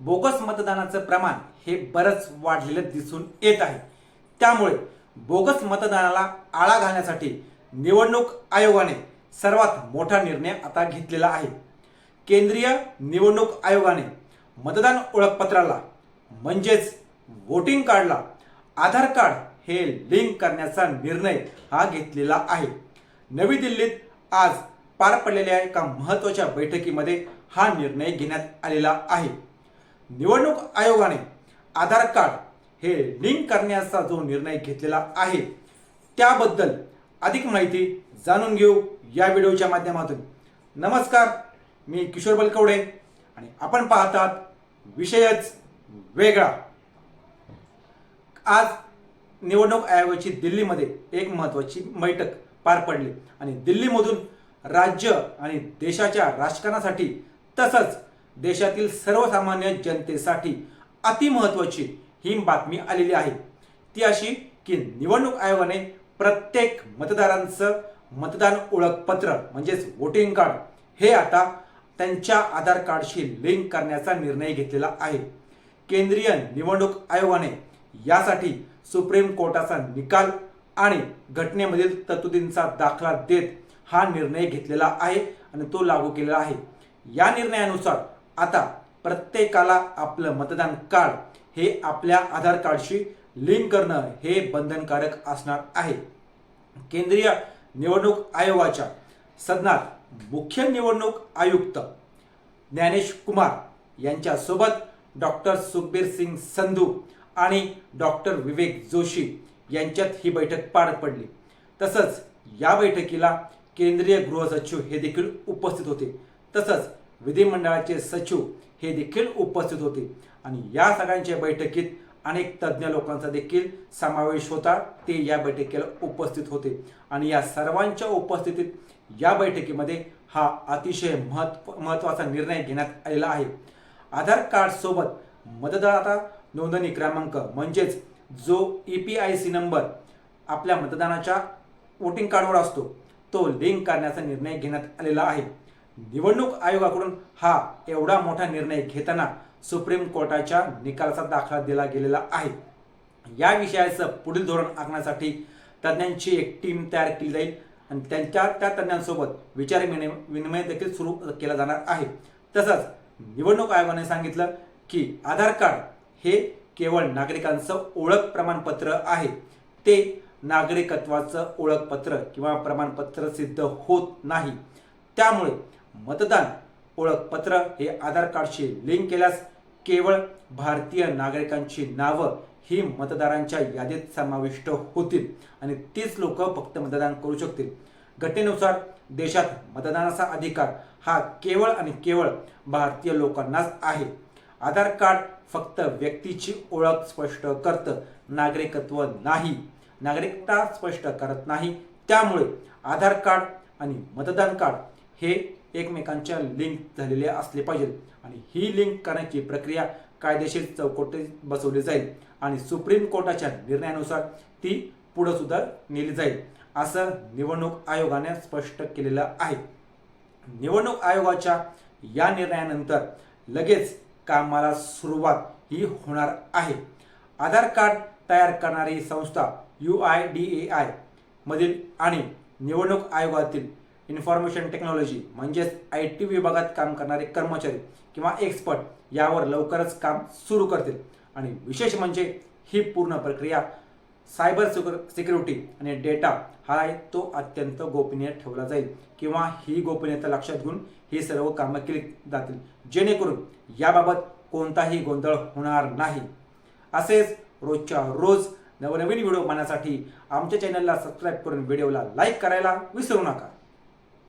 Bogus मतदानाचं प्रमाण हे बरंच वाढलेलं दिसून येत आहे. त्यामुळे बोगस मतदानाला आळा घालण्यासाठी निवडणूक आयोगाने सर्वात मोठा निर्णय आता घेतलेला आहे. केंद्रीय निवडणूक आयोगाने मतदान ओळखपत्राला म्हणजेच वोटिंग कार्डला आधार कार्ड हे लिंक करण्याचा निर्णय हा घेतलेला आहे. नवी दिल्लीत आज पार पडलेल्या एका महत्त्वाच्या बैठकीमध्ये हा निर्णय घेण्यात आलेला आहे. निवडणूक आयोगाने आधार कार्ड हे लिंक करण्याचा जो निर्णय घेतलेला आहे त्याबद्दल अधिक माहिती जाणून घेऊ या व्हिडिओच्या माध्यमातून. नमस्कार मी किशोर बलकवडे आणि आपण पाहतात विषयच वेगळा. आज निवडणूक आयोगाची दिल्लीमध्ये एक महत्त्वाची बैठक पार पडली आणि दिल्लीमधून राज्य आणि देशाच्या राजकारणासाठी तसंच देशातील सर्वसामान्य जनतेसाठी अतिमहत्वाची ही बातमी आलेली आहे. ती अशी की निवडणूक आयोगाने प्रत्येक मतदारांचं मतदान ओळखपत्र म्हणजेच वोटिंग कार्ड हे आता त्यांच्या आधार कार्डशी लिंक करण्याचा निर्णय घेतलेला आहे. केंद्रीय निवडणूक आयोगाने यासाठी सुप्रीम कोर्टाचा निकाल आणि घटनेमधील तरतुदींचा दाखला देत हा निर्णय घेतलेला आहे आणि तो लागू केलेला आहे. या निर्णयानुसार आता प्रत्येकाला आपलं मतदान कार्ड हे आपल्या आधार कार्डशी लिंक करणं हे बंधनकारक असणार आहे. केंद्रीय निवडणूक आयोगाच्या सदनात मुख्य निवडणूक आयुक्त ज्ञानेश कुमार यांच्यासोबत डॉक्टर सुखबीर सिंग संधू आणि डॉक्टर विवेक जोशी यांच्यात ही बैठक पार पडली. तसंच या बैठकीला केंद्रीय गृह सचिव हे देखील उपस्थित होते. तसंच विधिमंडळाचे सचिव हे देखील उपस्थित होते. आणि या सगळ्यांच्या बैठकीत अनेक तज्ज्ञ लोकांचा देखील समावेश होता. ते या बैठकीला उपस्थित होते. आणि या सर्वांच्या उपस्थितीत या बैठकीमध्ये हा अतिशय महत्त्व महत्त्वाचा निर्णय घेण्यात आलेला आहे. आधार कार्डसोबत मतदाता नोंदणी क्रमांक म्हणजेच जो E P I C number आपल्या मतदानाच्या वोटिंग कार्डवर असतो तो लिंक करण्याचा निर्णय घेण्यात आलेला आहे. निवडणूक आयोगाकडून हा एवढा मोठा निर्णय घेताना सुप्रीम कोर्टाच्या निकालाचा दाखला दिला गेलेला आहे. या विषयाचं पुढील धोरण आखण्यासाठी तज्ज्ञांची एक टीम तयार केली जाईल आणि त्यांच्या त्या तज्ज्ञांसोबत विचार विनिमय विनिमय देखील सुरू केला जाणार आहे. तसंच निवडणूक आयोगाने सांगितलं की आधार कार्ड हे केवळ नागरिकांचं ओळख प्रमाणपत्र आहे. ते नागरिकत्वाचं ओळखपत्र किंवा प्रमाणपत्र सिद्ध होत नाही. त्यामुळे मतदान ओळखपत्र हे आधार कार्डशी लिंक केल्यास केवळ भारतीय नागरिकांची नावं ही मतदारांच्या यादीत समाविष्ट होतील आणि तीच लोक फक्त मतदान करू शकतील. घटनेनुसार देशात मतदानाचा अधिकार हा केवळ आणि केवळ भारतीय लोकांनाच आहे. आधार कार्ड फक्त व्यक्तीची ओळख स्पष्ट करतं नागरिकत्व नाही. नागरिकता स्पष्ट करत नाही. त्यामुळे आधार कार्ड आणि मतदान कार्ड हे एकमेकांच्या लिंक झालेले असले पाहिजेत. आणि ही लिंक करण्याची प्रक्रिया कायदेशीर चौकटीत बसवली जाईल. आणि सुप्रीम कोर्टाच्या निर्णयानुसार ती पुढं सुद्धा नेली जाईल. असं निवडणूक आयोगाने स्पष्ट केलेलं आहे. निवडणूक आयोगाच्या या निर्णयानंतर लगेच कामाला सुरुवात ही होणार आहे. आधार कार्ड तयार करणारी संस्था U I D A I मधील आणि निवडणूक आयोगातील इन्फॉर्मेशन टेक्नॉलॉजी म्हणजेच आय टी विभागात काम करणारे कर्मचारी किंवा एक्सपर्ट यावर लवकरच काम सुरू करतील. आणि विशेष म्हणजे ही पूर्ण प्रक्रिया सायबर सिक्युर सिक्युरिटी आणि डेटा हा आहे तो अत्यंत गोपनीय ठेवला जाईल किंवा ही गोपनीयता लक्षात घेऊन ही सर्व कामं केली जातील. जेणेकरून याबाबत कोणताही गोंधळ होणार नाही. असेच रोजच्या रोज नवनवीन व्हिडिओ पाहण्यासाठी आमच्या चॅनलला सबस्क्राईब करून व्हिडिओला लाईक करायला विसरू नका.